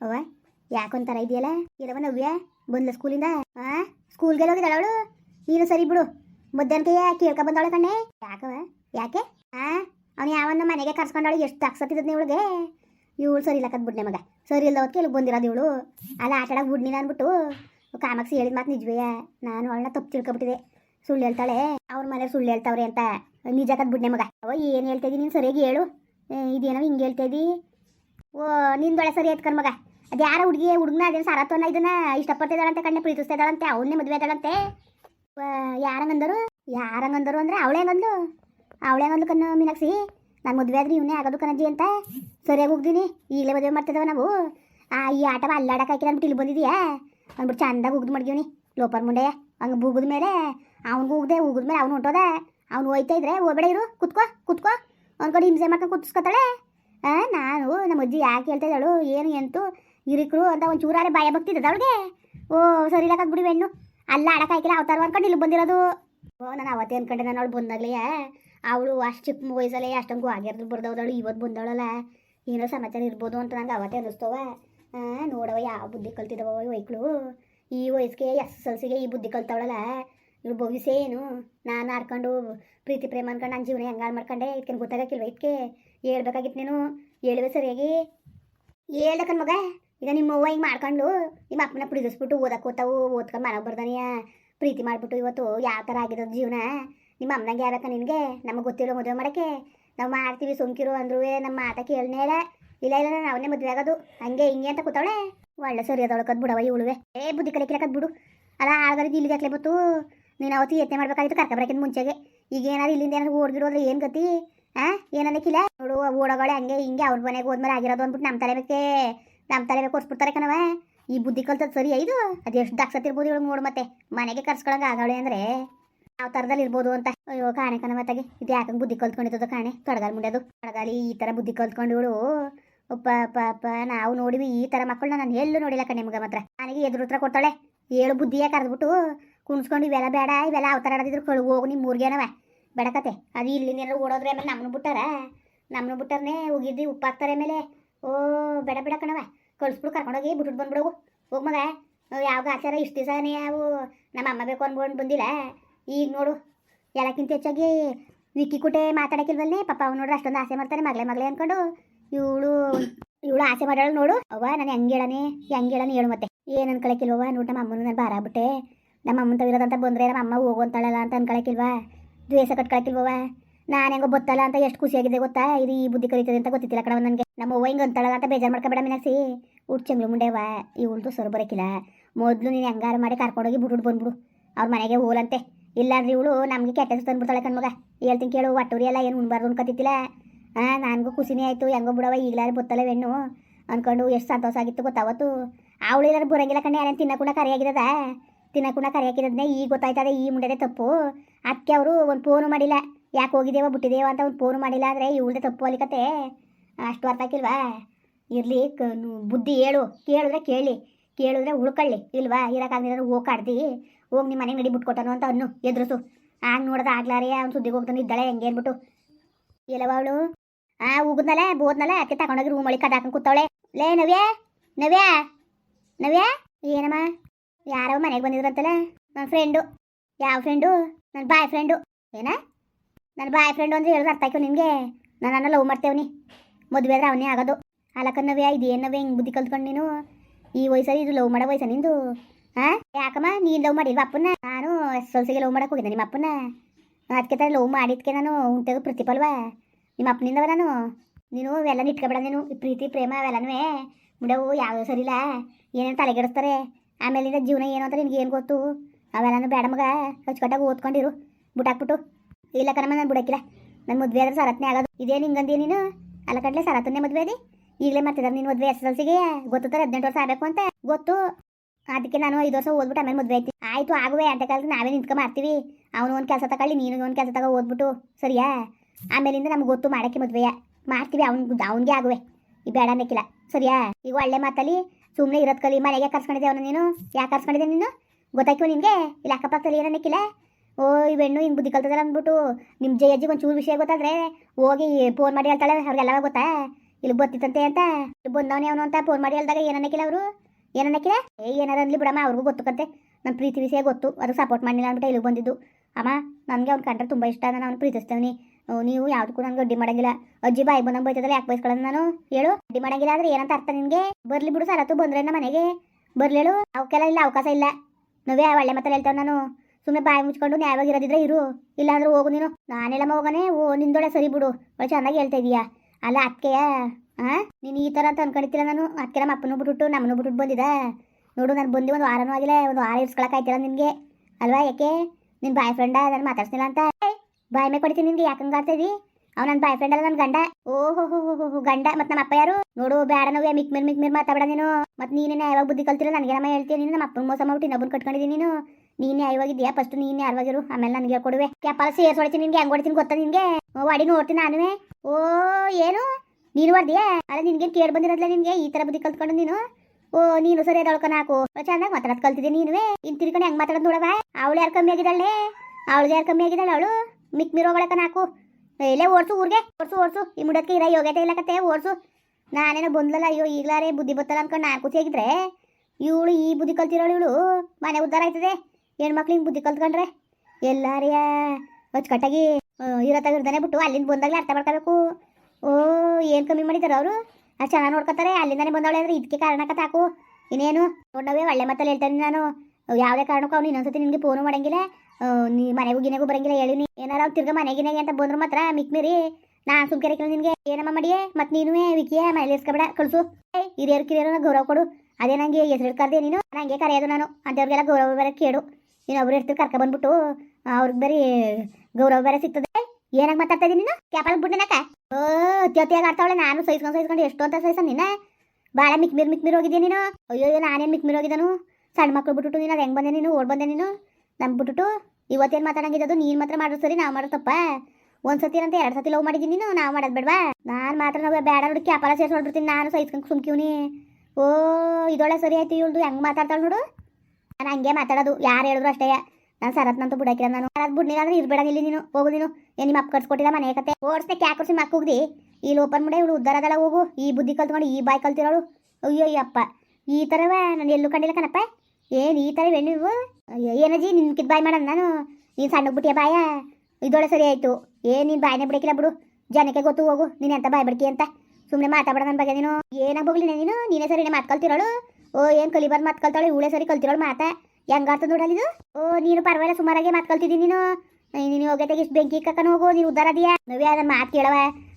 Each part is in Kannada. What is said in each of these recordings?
ಅವ್ವ ಯಾಕೊಂತಾರ ಇದೆಯಲ್ಲ? ಇಲ್ಲವ ನವ್ಯ? ಬಂದ್ಲ ಸ್ಕೂಲಿಂದ? ಆ ಸ್ಕೂಲ್ಗೆ ಹೋಗಿದ್ದಾಳ ಅವಳು? ನೀನು ಸರಿ ಬಿಡು. ಮಧ್ಯಾಹ್ನಕ್ಕೆ ಕೇಳ್ಕೊ ಬಂದವಳೆ ಕಣ್ಣೆ? ಯಾಕವ ಯಾಕೆ? ಆ, ಅವ್ನು ಯಾವನ್ನ ಮನೆಗೆ ಕರ್ಸ್ಕೊಂಡವಳು ಎಷ್ಟು ಅಕ್ಸತ್ತಿದ್ನಿ ಇವಳಿಗೆ? ಇವಳು ಸರಿ ಇಲ್ಲಕದ್ ಬಿಡ್ನೆ ಮಗ. ಸರಿ ಇಲ್ಲ ಹೊತ್ತಿಗೆ ಇಲ್ಲಿ ಬಂದಿರೋದು ಇವಳು. ಅಲ್ಲ, ಆಟ ಆಡಕ್ಕೆ ಬಿಡ್ನಿಲ್ಲ ಅಂದ್ಬಿಟ್ಟು ಕಾಮಕ್ಸಿ ಹೇಳಿದ ಮಾತು ನಿಜವೇ ನಾನು ಅವಳನ್ನ ತಪ್ಪು ತಿಳ್ಕೊಬಿಟ್ಟಿದೆ. ಸುಳ್ಳು ಹೇಳ್ತಾಳೆ. ಅವ್ರ ಮನೆ ಸುಳ್ಳು ಹೇಳ್ತಾವ್ರೆ ಅಂತ ನಿಜ ಕದ್ ಬಿಡ್ನೆ ಮಗ. ಅವ ಏನು ಹೇಳ್ತಾ ನೀನು ಸರಿಯಾಗಿ ಹೇಳು. ಇದೇನೋ ಹಿಂಗೆ ಹೇಳ್ತಾ ಓ, ನಿಂದೊಳೆ ಸರಿ ಆಯ್ತು ಕಣ್ಮಗ ಅದು ಯಾರ ಹುಡುಗಿ, ಹುಡುಗನ ಅದೇನು ಸಾರತ್ವನ ಇದನ್ನ ಇಷ್ಟಪಡ್ತಿದ್ದಾಳಂತೆ ಕಣ್ಣೆ, ಪ್ರೀತಿಸ್ತಿದ್ದಾಳಂತೆ, ಅವನ್ನೇ ಮದುವೆ ಆದಾಳಂತೆ? ಯಾರಂಗಂದರು? ಯಾರಂಗಂದರು ಅಂದ್ರೆ ಅವಳೇ ಹಂಗಂದ್ಲು ಅವಳೇ ಹಂಗಂದ್ಲು ಕಣ್ಣು ಮೀನಾಕ್ಷಿ. ನಾನು ಮದುವೆ ಆದ್ರೆ ಇವನೇ ಆಗೋದು ಕಣಜ್ಜಿ ಅಂತ. ಸರಿಯಾಗಿ ಹೋಗ್ದೀನಿ. ಈಗಲೇ ಮದುವೆ ಮಾಡ್ತಿದ್ದಾವೆ ನಾವು. ಆ, ಈ ಆಟ ಅಲ್ಲಾಡಕ್ಕೆ ಅಂದ್ಬಿಟ್ಟು ಇಲ್ಲಿ ಬಂದಿದೀಯಾ? ಅಂದ್ಬಿಟ್ಟು ಚಂದಾಗಿ ಉಗ್ದು ಮಡ್ಗಿವ್ನಿ ಲೋಪರ್ ಮುಂಡೆ. ಹಂಗೆ ಬೂಗದ ಮೇಲೆ ಅವ್ನಿಗೆ ಉಗ್ದೆ, ಉಗಿದ ಮೇಲೆ ಅವ್ನು ಹೊಂಟೋದ. ಅವ್ನು ಹೋಯ್ತಾ ಇದ್ರೆ ಹೋಗ್ಬೇಡ ಇರು. ಕುತ್ಕೋ ಕುತ್ಕೋ. ಕಡೆ ಹಿಂಸೆ ಮಾಡ್ಕೊಂಡು ಕುತ್ಸ್ಕೊತಾಳೆ. ನಾನು ನಮ್ಮ ಅಜ್ಜಿ ಯಾಕೆ ಹೇಳ್ತಾ ಇದ್ದಾಳು? ಏನು, ಎಂತು? ಇರಿಕ್ರು ಅಂತ ಒಂದು ಚೂರಾರೆ ಭಯ ಬಗ್ತಿದ್ದದ ಅವಳಿಗೆ? ಓ, ಸರಿ ಇಲ್ಲಕ್ಕ ಬಿಡಿ ಹೆಣ್ಣು. ಅಲ್ಲ ಆಡಕ್ಕೆ ಹಾಕಿಲ್ಲ, ಅವತಾರ ಅನ್ಕೊಂಡು ಇಲ್ಲಿ ಬಂದಿರೋದು. ಓ, ನಾನು ಅವತ್ತೇ ಅನ್ಕೊಂಡೆ, ನಾನು ಅವಳು ಬಂದಾಗಲೇ. ಅವಳು ಅಷ್ಟು ಚಿಕ್ಕ ವಯಸ್ಸಲ್ಲೇ ಅಷ್ಟೊಂದು ಆಗಿರೋದು ಬರ್ದವದಳು ಇವತ್ತು ಬಂದವಳಲ್ಲ. ಏನೋ ಸಮಾಚಾರ ಇರ್ಬೋದು ಅಂತ ನಂಗೆ ಅವತ್ತೇ ಅನ್ನಿಸ್ತವ. ನೋಡವ ಯಾವ ಬುದ್ಧಿ ಕಲ್ತಿದ್ದವ ವೈಕ್ಳು. ಈ ವಯಸ್ಸಿಗೆ ಎಸ್ ಎಲ್ ಸಿಗೆ ಈ ಬುದ್ಧಿ ಕಲ್ತವಳಲ್ಲ. ಇವ್ರು ಭವಿಷ್ಯ ಏನು? ನಾನು ಆಡ್ಕೊಂಡು ಪ್ರೀತಿ, ಪ್ರೇಮ ಅನ್ಕೊಂಡು ನನ್ನ ಜೀವನ ಹೆಂಗಾಳು ಮಾಡ್ಕೊಂಡೆ? ಇದಕ್ಕೆ ಗೊತ್ತಾಗಕ್ಕಿಲ್ವ ಇದಕ್ಕೆ ಹೇಳ್ಬೇಕಾಗಿತ್ತು ನೀನು. ಹೇಳುವೆ ಸರಿಯಾಗಿ. ಹೇಳ್ದಕ್ಕನ್ ಮಗ? ಈಗ ನಿಮ್ಮ ಅವ್ವ ಹಿಂಗೆ ಮಾಡ್ಕೊಂಡು ನಿಮ್ಮ ಅಪ್ಪನ ಪ್ರೀತಿಸ್ಬಿಟ್ಟು ಓದಕ್ಕೆ ಓದ್ತಾವು ಓದ್ಕೊಂಡು ಮನೆಗೆ ಬರ್ದಾನೆಯ ಪ್ರೀತಿ ಮಾಡಿಬಿಟ್ಟು ಇವತ್ತು ಯಾವ ಥರ ಆಗಿರೋದು ಜೀವನ, ನಿಮ್ಮ ಅಮ್ಮನಂಗೆ ಯಾವಕ್ಕ ನಿನಗೆ? ನಮಗೆ ಗೊತ್ತಿರೋ ಮದುವೆ ಮಾಡೋಕ್ಕೆ. ನಾವು ಮಾಡ್ತೀವಿ ಸೋಂಕಿರು ಅಂದ್ರೂ ನಮ್ಮ ಮಾತ ಕೇಳನೇ ಇಲ್ಲ. ಇಲ್ಲ ನಾನು ಅವನೇ ಮದುವೆ ಆಗೋದು. ಹಂಗೆ ಹಿಂಗೆ ಅಂತ ಕೂತವಳೆ. ಒಳ್ಳೆ ಸರಿ ಅದೊಳಕದ್ ಬಿಡವ ಇವಳುವೆ. ಏ, ಬುದ್ಧಿ ಕಲಿಕಿಲಕದ್ ಬಿಡು. ಅಲ್ಲ ಆಳ್ಗರಿಗೆ ಇಲ್ಲಿ ಹಾಕ್ಲೆ ಬತ್ತು ನೀನು ಅವತ್ತು ಯತ್ನೆ ಮಾಡ್ಬೇಕಾಗಿತ್ತು ಕರ್ಕೊಬರಕ್ಕಿಂತ ಮುಂಚೆಗೆ. ಈಗ ಏನಾದ್ರು ಇಲ್ಲಿಂದ ಏನಾದ್ರು ಓಡ್ಗಿರೋದ್ರೆ ಏನು ಗತಿ? ಆ ಏನಂದಕ್ಕಿಲ್ಲ ನೋಡು ಓಡೋಗಳೆ ಹಂಗೆ ಹಿಂಗೆ ಅವ್ರ ಮನೆಗೆ ಹೋದ್ಮೇಲೆ ಆಗಿರೋದು ಅಂದ್ಬಿಟ್ಟು ನಮ್ಮ ತಲೆ ಬೇಕೆ ನಮ್ಮ ತಲೆ ಕೊಡ್ಸ್ಬಿಡ್ತಾರೆ ಕಣವ ಈ ಬುದ್ಧಿ ಕಲ್ತದ ಸರಿ ಐದು? ಅದು ಎಷ್ಟು ದಾಕ್ಸತ್ತಿರ್ಬೋದು ಇವಳು ನೋಡು ಮತ್ತೆ. ಮನೆಗೆ ಕರ್ಸ್ಕೊಳಂಗ ಆಗವಳೆ ಅಂದ್ರೆ ಯಾವ ಥರದಲ್ಲಿ ಇರ್ಬೋದು ಅಂತ. ಅಯ್ಯೋ ಕಾಣೆ ಕಣ ಮತ್ತಾಗೆ ಇದು ಯಾಕಂಗೆ ಬುದ್ಧಿ ಕಲ್ತ್ಕೊಂಡಿದ್ದದು ಕಾಣೆ? ತೊಡಗಾಲ್ ಮುಂಡೆದು ತೊಡಗಾಲಿ ಈ ಥರ ಬುದ್ಧಿ ಕಲ್ತ್ಕೊಂಡು ಇವಳು. ಒಪ್ಪ ಅಪ್ಪ ನಾವು ನೋಡಿವಿ ಈ ಥರ ಮಕ್ಕಳನ್ನ ನಾನು ಎಲ್ಲೂ ನೋಡಿಲ್ಲ ಕಣೆ ನಿಮ್ಗೆ ಮಾತ್ರ. ನನಗೆ ಎದುರು ಹತ್ರ ಕೊಡ್ತಾಳೆ. ಏಳು ಬುದ್ಧಿಯೇ ಕರೆದ್ಬಿಟ್ಟು ಕುಣಿಸ್ಕೊಂಡು ಇವೆಲ್ಲ ಬೇಡ, ಇವೆಲ್ಲ ಅವತಾರ ಆಡದಿದ್ರು ಕಳು, ಹೋಗು ನಿಮ್ಮ ಮೂರ್ಗೇನವ ಬೇಡಕತೆ ಅದು ಇಲ್ಲಿಂದ ಏನಾರು ಓಡೋದ್ರೆ ಆಮೇಲೆ ನಮ್ಮನ್ನು ಬಿಟ್ಟಾರ? ನಮ್ಮನ್ನು ಬಿಟ್ಟಾರನೇ ಹೋಗಿದ್ದಿ ಉಪ್ಪಾಕ್ತಾರೆ ಮೇಲೆ ಓ, ಬೇಡ ಬೇಡ ಕಣವ ಕಳಿಸ್ಬಿಡು, ಕರ್ಕೊಂಡೋಗಿ ಬಿಟ್ಬಿಟ್ಟು ಬಂದ್ಬಿಡವು ಹೋಗ್ ಮಗ ಯಾವಾಗ ಆಚಾರ ಇಷ್ಟು ದಿವಸನೇ ಅವು ನಮ್ಮ ಅಮ್ಮ ಬೇಕು ಅನ್ಕೊಂಡು ಬಂದಿಲ್ಲ? ಈಗ ನೋಡು, ಎಲ್ಲಕ್ಕಿಂತ ಹೆಚ್ಚಾಗಿ ವಿಕ್ಕಿ ಕುಟೆ ಮಾತಾಡಕ್ಕಿಲ್ವಲ್ಲೇ? ಪಪ್ಪ ಅವ್ನು ನೋಡ್ರಿ ಅಷ್ಟೊಂದು ಆಸೆ ಮಾಡ್ತಾನೆ ಮಗಳೇ ಮಗಳೇ ಅನ್ಕೊಂಡು. ಇವಳು ಇವಳು ಆಸೆ ಮಾಡೋಳು ನೋಡು. ಅವ್ವ, ನಾನು ಹೆಂಗೆ ಹೇಳನೆ ಹೆಂಗೆ ಹೇಳನೆ ಹೇಳು ಮತ್ತೆ. ಏನು ಅನ್ಕೊಳಕ್ಕಿಲ್ವ ನೋಡಿ ನಮ್ಮ ಅಮ್ಮನೂ ನಾನು ಬಾರ ಆಗ್ಬಿಟ್ಟೆ. ನಮ್ಮ ಅಮ್ಮನ ತವಿರೋದಂತ ಬಂದರೆ ನಮ್ಮ ಅಮ್ಮ ಹೋಗು ಅಂತಾಳಲ್ಲ ಅಂತ ಅನ್ಕೊಳಕ್ಕಿಲ್ವಾ ದ್ವೇಷ ಕಟ್ಕೊಳಕ್ಕಿಲ್ವವ ನಾನು ಹೆಂಗೋ ಗೊತ್ತಲ್ಲ ಅಂತ ಎಷ್ಟು ಖುಷಿಯಾಗಿದೆ ಗೊತ್ತಾ? ಇದು ಈ ಬುದ್ಧಿ ಕಲಿತದೆ ಅಂತ ಗೊತ್ತಿತ್ತಿಲ್ಲ ಕಣವ ನನಗೆ. ನಮ್ಮ ಅವ್ವ ಹಿಂಗೆ ಅಂತಳಲ್ಲ ಅಂತ ಬೇಜಾರು ಮಾಡ್ಕೊಬೇಡ ಮೀನಾಕ್ಷಿ. ಉಟ್ ಮುಂಡೇವ ಮುಂಡೆವ ಉಳ್ದು ಸೊರ ಬರೋಕ್ಕಿಲ್ಲ ಮೊದಲು ನೀನು ಹೆಂಗಾರು ಮಾಡಿ ಕರ್ಕೊಂಡೋಗಿ ಬಿಟ್ಬಿಟ್ಟು ಬಂದ್ಬಿಡು. ಅವ್ರ ಮನೆಗೆ ಹೋಲಂತೆ. ಇಲ್ಲಾಂದ್ರೆ ಇವಳು ನಮಗೆ ಕೆಟ್ಟ ತಂದ್ಬಿಡ್ತಾಳೆ ಕಣ್ಮಗ. ಹೇಳ್ತೀನಿ ಕೇಳು, ಒಟ್ಟೂರಿ ಎಲ್ಲ ಏನು ಉಣ್ಬಾರ್ದು ಅನ್ಕತ್ತಿತ್ತಿಲ್ಲ ಹಾಂ ನನಗೂ ಖುಷಿನೇ ಆಯಿತು. ಹೆಂಗೋ ಬಿಡವ ಈಗಲಾರು ಬತ್ತಲ್ಲ ಹೆಣ್ಣು. ಅನ್ಕೊಂಡು ಎಷ್ಟು ಸಂತೋಷ ಆಗಿತ್ತು ಗೊತ್ತಾವತ್ತು ಅವಳು ಏನಾರು ಬರಂಗಿಲ್ಲ ಕಣ್ಣೆ ಯಾರೇನು ತಿನ್ನಕುಣ ಕರೆಯಾಗಿರದ ತಿನ್ನಕುಣ ಕರೆಯಾಕಿರೋದನ್ನೇ ಈಗ ಗೊತ್ತಾಯ್ತದೆ ಈ ಮುಂಡೆದೇ ತಪ್ಪು. ಅದಕ್ಕೆ ಅವರು ಒಂದು ಫೋನು ಮಾಡಿಲ್ಲ. ಯಾಕೆ ಹೋಗಿದ್ದೇವ ಬಿಟ್ಟಿದ್ದೇವ ಅಂತ ಅವ್ನು ಫೋನ್ ಮಾಡಿಲ್ಲ ಅಂದರೆ ಇವಳ್ದೆ ತಪ್ಪು ಅಲಿಕತೆ ಅಷ್ಟು ಅರ್ಥ ಇರಲಿ ಬುದ್ಧಿ ಹೇಳು. ಕೇಳಿದ್ರೆ ಕೇಳಿ. ಕೇಳಿದ್ರೆ ಉಳ್ಕೊಳ್ಳಿ. ಇಲ್ವಾ? ಇರೋಕ್ಕಾಗಲಿಲ್ಲ ಹೋಗಿ ಕಾಡ್ದಿ ಹೋಗಿ ನಿಮ್ಮ ಮನೆಗೆ ನಡಿ ಬಿಟ್ಕೊಟ್ಟನು ಅಂತ ಅನ್ನು, ಎದುರಿಸು. ಆಗ ನೋಡ್ದೆ ಆಗ್ಲಾರಿ, ಅವ್ನು ಸುದ್ದಿಗೆ ಹೋಗ್ತಾನೆ ಇದ್ದಾಳೆ ಹೆಂಗೆ ಅಂದ್ಬಿಟ್ಟು. ಇಲ್ಲವ ಅವಳು ಆ ಉಗಿದ್ನಲ್ಲ ಬೋದ್ನಲ್ಲ ಅದಕ್ಕೆ ತಗೊಂಡೋಗಿ ರೂಮ್ ಒಳಗೆ ಕದಾಕೊಂಡು ಕೂತವಳೆ. ಲೇ, ನವ್ಯ? ನವ್ಯಾ? ನವ್ಯಾ? ಏನಮ್ಮ? ಯಾರೋ ಮನೆಗೆ ಬಂದಿದ್ರಂತಲ್ಲ ನನ್ನ ಫ್ರೆಂಡು ಯಾವ ಫ್ರೆಂಡು ನನ್ನ ಬಾಯ್ ಫ್ರೆಂಡು ಏನ? ನನ್ನ ಬಾಯ್ ಫ್ರೆಂಡ್ ಅಂದ್ರೆ ಹೇಳಿದ್ರೆ ಅರ್ಥ ಆಯ್ತು ನಿನಗೆ? ನಾನು ಲವ್ ಮಾಡ್ತೇವನಿ. ಮದುವೆ ಆದ್ರೆ ಅವನೇ ಆಗೋದು. ಅಲಕ್ಕ ನವ್ಯ ಇದೇನು ನವ್ಯ, ಹಿಂಗೆ ಬುದ್ಧಿ ಕಲ್ತ್ಕೊಂಡು ನೀನು? ಈ ವಯಸ್ಸಲ್ಲಿ ಇದು ಲವ್ ಮಾಡೋ ವಯಸ್ಸ ನಿಂದು? ಹಾಂ ಯಾಕಮ್ಮ, ನೀನು ಲವ್ ಮಾಡಿಲ್ವ ಅಪ್ಪನ ನಾನು ಎಸ್ ಎಲ್ ಸಿಗೆ ಲವ್ ಮಾಡಕ್ಕೆ ಹೋಗಿದ್ದೆ ನಿಮ್ಮ ಅಪ್ಪನ ಅದಕ್ಕೆ ತರ ಲವ್ ಮಾಡಿದ್ಕೆ ನಾನು ಉಂಟದು ಪ್ರತಿಫಲ್ವಾ. ನಿಮ್ಮ ಅಪ್ಪನಿಂದವ ನಾನು. ನೀನು ಅವೆಲ್ಲ ಇಟ್ಕೊಬೇಡ ನೀನು. ಪ್ರೀತಿ, ಪ್ರೇಮ ಅವೆಲ್ಲನೂ ಬಿಡವು ಯಾವ ಸರಿಲ್ಲ ಏನೇನು ತಲೆಗೆಡಿಸ್ತಾರೆ? ಆಮೇಲಿಂದ ಜೀವನ ಏನು ಅಂತ ನಿನಗೆ ಏನು ಗೊತ್ತು? ಅವೆಲ್ಲನೂ ಬೇಡ ಮಗ. ಅಚ್ಚುಕಟ್ಟಾಗಿ ಓದ್ಕೊಂಡಿರು. ಬಿಟ್ಟಾಕ್ಬಿಟ್ಟು ಇಲ್ಲ ಕಣಮ್ಮ, ನಾನು ಬಿಡಕ್ಕಿಲ್ಲ. ನನ್ನ ಮದುವೆ ಆದ್ರೆ ಸರತ್ನೇ ಆಗೋದು. ಇದೇನು ನಿಂಗಂದಿ ನೀನು? ಅಲ್ಲ ಕಡ್ಲೆ ಸರತ್ತನ್ನೇ ಮದುವೆ ಅದಿ ಈಗಲೇ ಮಾಡ್ತಿದ್ದಾರೆ ನೀನು ಮದುವೆ ಎಸ್ ಎಲ್ ಸಿಗೆ ಗೊತ್ತುತ್ತಾರೆ ಹದಿನೆಂಟು ವರ್ಷ ಆಗಬೇಕು ಅಂತ? ಗೊತ್ತು. ಅದಕ್ಕೆ ನಾನು ಐದು ವರ್ಷ ಓದ್ಬಿಟ್ಟು ಆಮೇಲೆ ಮದುವೆ ಆಯ್ತು. ಆಯಿತು, ಆಗುವೆ. ಅಂತ ಕಾಲಕ್ಕೆ ನಾವೇ ನಿಂತ್ಕೊ ಮಾಡ್ತೀವಿ. ಅವನು ಒಂದು ಕೆಲಸ ತಗೊಳ್ಳಿ, ನೀನು ಒಂದು ಕೆಲಸ ತಗೋ ಓದ್ಬಿಟ್ಟು ಸರಿಯಾ? ಆಮೇಲಿಂದ ನಮ್ಗೆ ಗೊತ್ತು, ಮಾಡೋಕ್ಕೆ ಮದುವೆಯ. ಮಾಡ್ತೀವಿ, ಅವ್ನು, ಅವ್ನಿಗೆ ಆಗುವೆ. ಈ ಬೇಡ ಅನ್ನಕ್ಕಿಲ್ಲ. ಸರಿಯಾ? ಈಗ ಒಳ್ಳೆ ಮಾತಲ್ಲಿ ಸುಮ್ಮನೆ ಇರೋದ್ ಕಲಿ, ಮನೆಗೆ ಕರ್ಸ್ಕೊಂಡಿದ್ದೆ ಅವನು ನೀನು. ಯಾಕೆ ಕರ್ಸ್ಕೊಂಡಿದ್ದೆ ನೀನು? ಗೊತ್ತಾಯ್ತು ನಿನಗೆ? ಇಲ್ಲಿ ಅಕ್ಕಪಕ್ಕದಲ್ಲಿ ಏನನ್ನಕ್ಕಿಲ್ಲ ಓ ಈ ಹೆಣ್ಣು ಬುದ್ಧಿ ಕಲ್ತದಲ್ಲ ಅಂದ್ಬಿಟ್ಟು ನಿಮ್ಮ ಜಯ ಅಜ್ಜಿಗೆ ಒಂಚೂರು ವಿಷಯ ಗೊತ್ತಾದ್ರೆ ಹೋಗಿ ಫೋನ್ ಮಾಡಿ ಹೇಳ್ತಾಳೆ ಅವ್ರಿಗೆಲ್ಲ ಗೊತ್ತಾ? ಇಲ್ಲಿ ಗೊತ್ತಿತ್ತಂತೆ ಅಂತ? ಬಂದವನೇ ಅವನು ಅಂತ ಫೋನ್ ಮಾಡಿ ಹೇಳ್ದಾಗ ಏನ ಏನನ್ನಕ್ಕಿಲ್ಲ ಅವರು? ಏನನ್ನಕ್ಕಿಲ್ಲ ಏ ಏನಾರ ಅನ್ಲಿ ಬಿಡಮ್ಮ, ಅವ್ರಿಗೂ ಗೊತ್ತುಕಂತೆ ನನ್ನ ಪ್ರೀತಿ ವಿಷಯ ಗೊತ್ತು, ಅದಕ್ಕೆ ಸಪೋರ್ಟ್ ಮಾಡಿಲ್ಲ ಅಂದ್ಬಿಟ್ಟು ಇಲ್ಲಿ ಬಂದಿದ್ದು. ಅಮ್ಮ, ನನಗೆ ಅವ್ನು ಕಂಡ್ರೆ ತುಂಬಾ ಇಷ್ಟ, ನಾನು ಅವ್ನು ಪ್ರೀತಿಸ್ತೇವನಿ ನೀವು ಯಾವುದಕ್ಕೂ ನನಗೆ ಅಡ್ಡಿ ಮಾಡಂಗಿಲ್ಲ. ಅಜ್ಜಿ ಬಾಯಿ ಬಂದಂಗೆ ಬೈತದಲ್ಲ, ಯಾಕೆ ಬಯಸ್ಕೊಳ್ಳೋದು ನಾನು? ಹೇಳು. ಅಡ್ಡಿ ಮಾಡಂಗಿಲ್ಲ ಆದ್ರೆ ಏನಂತ ಅರ್ಥ ನಿನಗೆ? ಬರಲಿ ಬಿಡು ಸರತ್ತು ಬಂದ್ರೆ ಮನೆಗೆ ಬರಲೇಳು ಅವಕ್ಕೆಲ್ಲ ಇಲ್ಲ, ಅವಕಾಶ ಇಲ್ಲ. ನೋವೇ ಒಳ್ಳೆ ಮಾತ್ರ ಹೇಳ್ತೇವೆ ನಾನು. ಸುಮ್ಮನೆ ಬಾಯಿ ಮುಚ್ಕೊಂಡು ನ್ಯಾಯವಾಗಿರೋದಿದ್ರೆ ಇರು. ಇಲ್ಲಾಂದ್ರೆ ಹೋಗು ನೀನು. ನಾನೆಲ್ಲ ಹೋಗನೆ ಓ ನಿಂದೊಳೆ ಸರಿ ಬಿಡು. ಒಳ್ಳೆ ಚೆನ್ನಾಗಿ ಹೇಳ್ತಾ ಇದೀಯಾ? ಅಲ್ಲ ಅಕ್ಕೆಯ ಆ? ನೀನು ಈ ಥರ ಅಂತ ನಾನು. ಅದಕ್ಕೆ ನಮ್ಮ ಅಪ್ಪನೂ ಬಿಟ್ಬಿಟ್ಟು ನಮ್ಮನ್ನು ಬಿಟ್ಬಿಟ್ಟು ಬಂದಿದ್ದ. ನೋಡು, ನಾನು ಬಂದು ಒಂದು ವಾರನೂ ಆಗಿಲ್ಲ, ಒಂದು ವಾರ ಇರ್ಸ್ಕೊಳಕಾಯ್ತಿಲ್ಲ ನಿನಗೆ. ಅಲ್ವಾ ಯಾಕೆ? ನಿನ್ನ ಬಾಯ್ ಫ್ರೆಂಡ ನಾನು ಮಾತಾಡ್ಸಿಲ್ಲ ಅಂತ. ಬಾಯ್ ಮೇಲೆ ಕೊಡ್ತೀನಿ ನಿನ್ಗೆ ಯಾಕಂಗೆ ಆಡ್ತಾ ಇದೀ ಅವ್ ನನ್ನ ಬಾಯ್ ಫ್ರೆಂಡ್ ಅಲ್ಲ ನನ್ನ ಗಂಡ. ಓಹೋ, ಹೋ ಗಂಡ. ಮತ್ತೆ ನಮ್ಮ ಅಪ್ಪ ಯಾರು? ನೋಡು, ಬೇಡ ನೋವೇ ಮಿಕ್ ಮಿರ್ ಮಿಕ್ ಮಾತಾಡ ನೀನು. ಮತ್ತೆ ನೀನೇನೆ ಯಾವಾಗ ಬುದ್ಧಿ ಕಲ್ತಿರೋ, ನನಗೆ ನಮ್ಮ ಹೇಳ್ತೀನಿ ನಮ್ಮ ಅಪ್ಪನ ಮೋಸ ಮಾಡ್ಬಿಟ್ಟು ಇನ್ನೊಬ್ಬನ ಕಟ್ಕೊಂಡಿದ್ದೀನಿ ನೀನು. ನೀನು ಅರಿವಾಗಿದ್ಯಾ ಫಸ್ಟ್ ನೀನೇ ಅರಿವಾಗಿರು ಆಮೇಲೆ ನನಗೆ ಕೊಡುವೆ ಕ್ಯಾಪಾಲ ಸೇರ್ಸ್ ಹೊಡಿತೀನಿ ನಿನ್ಗೆ, ಹೆಂಗ್ ಹೊಡಿತೀನಿ ಗೊತ್ತಾ ನಿನ್ಗೆ? ವಾಡಿ ನೋಡ್ತೀನಿ ನಾನು ಓ, ಏನು? ನೀನು ಹೊಡ್ದಿಯಾ? ಅಲ್ಲ ನಿನ್ಗೆ ಕೇಳಿ ಬಂದಿರೋದ್ಲ ನಿನ್ಗೆ? ಈ ತರ ಬುದ್ಧಿ ಕಲ್ತ್ಕೊಂಡು ನೀನು? ಓ, ನೀನು ಸರಿ ಅದೊಳ್ಕ ನಾಕು ಚೆನ್ನಾಗಿ ಮಾತಾಡೋದು ಕಲ್ತಿದ್ದೆ ನೀನುವೆ? ಇನ್ ತಿರ್ಕೊಂಡು ಹೆಂಗ್ ಮಾತಾಡೋದು ನೋಡವ ಅವಳು ಯಾರು ಕಮ್ಮಿ ಆಗಿದ್ದಾಳೆ? ಅವಳಿಗೆ ಯಾರು ಕಮ್ಮಿ ಆಗಿದ್ದಾಳೆ ಅವಳು? ಮಿಕ್ ಮಿರೋಗಳಕ ನಾಕು ಇಲ್ಲೇ ಓಡ್ಸು ಊರಿಗೆ. ಓಡ್ಸು ಓಡ್ಸು. ಈ ಮುಡಕ್ಕೆ ಇರೋ ಯೋಗ್ಯತೆ ಇಲ್ಲ ಕತೆ, ಓಡ್ಸು. ನಾನೇನೋ ಬಂದ್ಲಲ್ಲ, ಅಯ್ಯೋ, ಈಗಲಾರೇ ಬುದ್ಧಿ ಬತ್ತಲ್ಲ ಅನ್ಕೊಂಡು ನಾನು ಖುಷಿಯಾಗಿದ್ರೆ ಇವಳು ಈ ಬುದ್ಧಿ ಕಲ್ತಿರೋಳು ಇವಳು. ಮನೆ ಉದ್ದಾರ ಆಯ್ತದೆ. ಹೆಣ್ಮಕ್ಳು ಮಕ್ಳಿಗೆ ಬುದ್ಧಿ ಕಲ್ತ್ಕೊಂಡ್ರೆ? ಎಲ್ಲಾರಿಯ ಅಚ್ಚುಕಟ್ಟಾಗಿ ಇರತ್ತಾಗಿರ್ದಾನೆ ಬಿಟ್ಟು ಅಲ್ಲಿಂದ ಬಂದಾಗಲೇ ಅರ್ಥ ಮಾಡ್ಕೋಬೇಕು. ಓ, ಏನು ಕಮ್ಮಿ ಮಾಡಿದಾರ ಅವರು? ಅಷ್ಟು ಚೆನ್ನಾಗಿ ನೋಡ್ಕೊತಾರೆ, ಅಲ್ಲಿಂದಾನೆ ಬಂದವಳೆ ಅಂದ್ರೆ ಇದಕ್ಕೆ ಕಾರಣಕ್ಕ ತಾಕು ಇನ್ನೇನು? ನೋಡವೇ ಒಳ್ಳೆ ಮತ್ತಲ್ಲಿ ಹೇಳ್ತಾನೆ ನಾನು. ಯಾವುದೇ ಕಾರಣಕ್ಕೂ ಅವ್ನು ಇನ್ನೊಂದ್ಸತಿ ನಿನಗೆ ಫೋನು ಮಾಡಂಗಿಲ್ಲ. ನೀ ಮನೆಗೂ ಗಿನೆಗೂ ಬರಂಗಿಲ್ಲ ಹೇಳಿನಿ ಏನಾರ ಅವ್ರು ತಿರ್ಗಾ ಮನೆಗಿನಾಗೆ ಅಂತ ಬಂದ್ರು ಮಾತ್ರ ಮಿಕ್ಮಿರಿ ನಾನು ನಾನು ಕೇಳಿ ನಿನಗೆ. ಏನಮ್ಮ ಮಾಡಿಯೇ? ಮತ್ತೆ ನೀನು ವಿಕಿಯ, ಮನೇಲಿ ಇಸ್ಕೊಬೇಡ, ಕಳ್ಸು. ಹಿರಿಯರು ಕಿರಿಯರು ಗೌರವ ಕೊಡು. ಅದೇ ನಂಗೆ ಹೆಸರು ಕರ್ದೆ ನೀನು. ನಂಗೆ ಕರೆಯೋದು ನಾನು. ಅಂಥವ್ರಿಗೆಲ್ಲ ಗೌರವ ಬೇರೆ ಕೇಳು. ನೀನು ಅವ್ರ ಇರ್ತೀವಿ ಕರ್ಕ ಬಂದ್ಬಿಟ್ಟು ಅವ್ರಿಗೆ ಬರೀ ಗೌರವ ಬೇರೆ ಸಿಗ್ತದೆ. ಏನಾಗ ಮಾತಾಡ್ತಾ ನೀನು? ಕ್ಯಾಪಲ್ ಬಿಟ್ಟಿನಕ ಓ, ಅತ್ಯತಿಯಾಗಿ ಆಡ್ತಾವಳೆ. ನಾನು ಸಹಿಸ್ಕೊಂಡು ಸಹಿಸ್ಕೊಂಡು ಎಷ್ಟು ಅಂತ ಸಹಿಸ ನಿನ್ನ. ಭಾಳ ಮಿಕ್ ಮಿರ್ ಮಿಕ್ ಮಿರ್ ಹೋಗಿದ್ಯಾ ನೀನು? ಅಯ್ಯೋ ನಾನೇನು ಮಿಕ್ ಮಿರ್ ಹೋಗಿದ್ದಾನು? ಸಣ್ಣ ಮಕ್ಳು ಬಿಟ್ಬಿಟ್ಟು ನೀನು ಅದು ಹೆಂಗೆ ಬಂದೆ ನೀನು? ಓಡ್ ಬಂದೆ ನೀನು? ನಮ್ ಬಿಟ್ಬಿಟ್ಟು ಇವತ್ತೇನು ಮಾತಾಡಂಗಿದ್ದು ನೀನು ಮಾತ್ರ ಮಾಡೋದು ಸರಿ, ನಾವು ಮಾಡೋದು ತಪ್ಪ? ಒಂದು ಸತಿ ಅಂತ ಎರಡು ಸತಿ ಲವ್ ಮಾಡಿದ್ದೀನಿ ನೀನು? ನಾವು ಮಾಡೋದು ಬೇಡವಾ? ನಾನು ಮಾತ್ರ ನಾವು ಬೇಡ ನೋಡಿ, ಕ್ಯಾಪಲ ಸೇರ್ಸಿ ಹೊಡ್ಬಿಡ್ತೀನಿ ನಾನು ಸಹಿಸ್ಕೊಂಡು ಸುಮ್ಕಿವ್ನಿ ಓ, ಇದೊಳ್ಳೆ ಸರಿ ಆಯ್ತು ಇವಳ್ದು. ಹೆಂಗೆ ಮಾತಾಡ್ತಾಳೆ ನೋಡು? ನಾನು ಹಂಗೆ ಮಾತಾಡೋದು, ಯಾರು ಹೇಳಿದ್ರು ಅಷ್ಟೇ. ನಾನು ಸರತ್ನಂತೂ ಬಿಡಕಿಲ್ಲ ನಾನು. ಅದು ಬಿಡ್ನಿಲ್ಲ ಅಂದ್ರೆ ಇರ್ಬೇಡ ಇಲ್ಲಿ ನೀನು, ಹೋಗು ನೀನು. ಏನು ನಿಮ್ಮ ಅಪ್ಪ ಕಟ್ಸ್ಕೊಟ್ಟಿಲ್ಲ ಮನೆ ಕತೆ? ಓಡಿಸ್ದೆ ಕ್ಯಾಕರ್ಸಿ ಮಕ್ಕ ಹೋಗ್ದಿ. ಇಲ್ಲಿ ಓಪನ್ ಮಾಡಿ ಇವಳು ಉದ್ದಾರ ಅದಲ್ಲ ಹೋಗು. ಈ ಬುದ್ಧಿ ಕಲ್ತ್ಕೊಂಡು ಈ ಬಾಯಿ ಕಲ್ತಿರೋಳು. ಅಯ್ಯೋ ಅಯ್ಯಪ್ಪ ಈ ಥರವ ನಾನು ಎಲ್ಲೂ ಕಂಡಿಲ್ಲ ಕಣಪ್ಪ. ಏನು ಈ ಥರ ಹೆಣ್ಣು ಇವು? ಏನಜ್ಜಿ ನಿನ್ಕಿದ್ ಬಾಯಿ ಮಾಡೋಣ ನಾನು. ನೀನು ಸಣ್ಣ ಬಿಟ್ಟಿಯ ಬಾಯ. ಇದೊಳೆ ಸರಿ ಆಯಿತು. ಏ ನೀನು ಬಾಯಿನೇ ಬಿಡಕಿಲ್ಲ ಬಿಡು. ಜನಕ್ಕೆ ಗೊತ್ತು ಹೋಗು. ನೀನು ಎಂತ ಬಾಯಿ ಬಿಡ್ಕಿ ಅಂತ. ಸುಮ್ಮನೆ ಮಾತಾಡೋಣ ನನ್ನ ಬಗ್ಗೆ ನೀನು. ಏನಾಗ ನೀನು? ನೀನೇ ಸರಿ ಮಾತು ಕಲ್ತಿರೋಳು. ಓ, ಏನ್ ಕಲಿಬಾರ್ದು ಮಾತು ಕಲ್ತಾಳೆ? ಇವಳೆ ಸರಿ ಕಲ್ತಿರೋಳು ಮಾತಾ? ಹೆಂಗಾರ್ತ ಇದು ಓ, ನೀನು ಪರವಾಗಿಲ್ಲ, ಸುಮಾರಾಗಿ ಮಾತು ಕಲ್ತಿದ್ದೀನಿ ನೀನು. ನೀನು ಹೋಗೈತೆ ಇಷ್ಟು ಬೆಂಕಿ ಕಕ್ಕನ ಹೋಗು, ನೀನು ಉದ್ದಾರ ಅದೀಯಾ. ನೀವೇ ಅದನ್ನ ಮಾತು ಕೇಳವ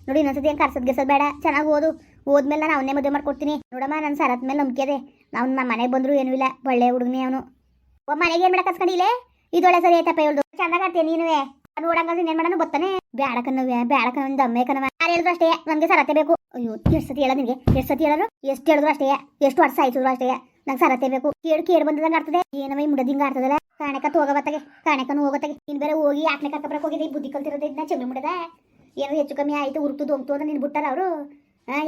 ನೋಡಿ, ಇನ್ನೊಂದ್ಸತಿ ಏನು ಕರ್ಸದ್ ಗೆಸದ್ ಬೇಡ. ಚೆನ್ನಾಗಿ ಓದು. ಓದ್ಮೇಲೆ ನಾನು ಅವನ್ನೇ ಮದುವೆ ಮಾಡ್ಕೊಡ್ತೀನಿ. ನೋಡಮ್ಮ ನನ್ನ ಸರತ್ ಮೇಲೆ ನಂಬಿಕೆ ಅದೇ ಅವ್ನು ನಮ್ಮ ಮನೆಗೆ ಬಂದ್ರು ಏನೂ ಇಲ್ಲ. ಒಳ್ಳೆ ಹುಡುಗನೇ ಅವನು. ಒಬ್ಬ ಮನೆಗೆ ಏನು ಮಾಡಕ್ಕೆ ಕಸ್ಕೊಂಡಿಲ್ಲೇ ಇದೊಳೆ ಸರಿ ಆಯ್ತಪ್ಪ ಹೇಳ್ದು ಚೆನ್ನಾಗಿ ಆಡ್ತೀಯ ನೀನುವೆ ನೋಡಂಗ ಏನ್ ಮಾಡೋಣ ಗೊತ್ತಾನೆ. ಬ್ಯಾಡ ಕನ್ನವ್ಯ ಬ್ಯಾಡ ಕನ್ನವ ಯಾರು ಹೇಳಿದ್ರು ಅಷ್ಟೇ ನನಗೆ ಸರತೆ ಬೇಕು. ಅಯ್ಯೋ, ಎಷ್ಟು ಸತಿ ಹೇಳ ನಿನಗೆ? ಎಷ್ಟು ಸತಿ ಹೇಳರು ಎಷ್ಟು ಹೇಳಿದ್ರು ಅಷ್ಟೇ, ಎಷ್ಟು ವರ್ಷ ಆಯ್ತು ಅಷ್ಟೇ. ನಂಗೆ ಸರತೆ ಬೇಕು. ಕೇಳು ಕೇಳು ಬಂದಂಗೆ ಆಡ್ತದೆ. ಏನವ ಈ ಮುಡದಿಂಗ ಆಡ್ತದಲ್ಲ. ಕಾಣಕತ್ತು ಹೋಗಬತ್ತಾಗೆ ಕಾಣಕನು ಹೋಗತ್ತಾಗೆ ಇನ್ ಬೇರೆ ಹೋಗಿ ಆಕ್ನೆ ಕರ್ಕೊಬರಕ್ ಹೋಗಿದ್ದೆ? ಬುದ್ಧಿ ಕಲ್ತಿರೋದು ಇದನ್ನ ಚೆಲ್ಲು ಮುಡದ? ಏನೋ ಹೆಚ್ಚು ಕಮ್ಮಿ ಆಯ್ತು, ಉರುತು ದೊಂಗ್ತು ಅಂತ ನಿನ್ ಬಿಟ್ಟಾರ ಅವರು?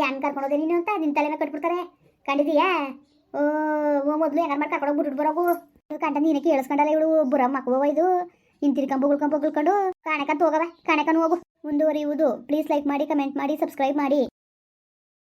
ಹೆಂಗ್ ಕರ್ಕೊಂಡೋದೆ ನೀನು ಅಂತ? ನಿನ್ ತಲೆನ ಕಟ್ಬಿಡ್ತಾರೆ. ಕಂಡಿದೀಯಾ ಓ ಮೊದಲು ಹೆಂಗಾರ ಮಾಡಿ ಕರ್ಕೊಂಡೋಗಿ ಬಿಟ್ಬಿಟ್ಟು ಬರೋಗು. ಕಂಡ ನೀನೇ ಕೇಳಿಸ್ಕೊಂಡಲ್ಲ ಇವಳು ಬುರ ಮಕ್ಕಳು ಇದು. ಹಿಂತಿರ್ಕೊಂಬ ಕಂಬ ಉಳ್ಕೊಂಡು ಕಾಣಕಂತ ಹೋಗವ. ಕಾಣಕನು ಹೋಗು. ಮುಂದುವರಿಯುವುದು. ಪ್ಲೀಸ್ ಲೈಕ್ ಮಾಡಿ ಕಮೆಂಟ್ ಮಾಡಿ ಸಬ್ಸ್ಕ್ರೈಬ್ ಮಾಡಿ.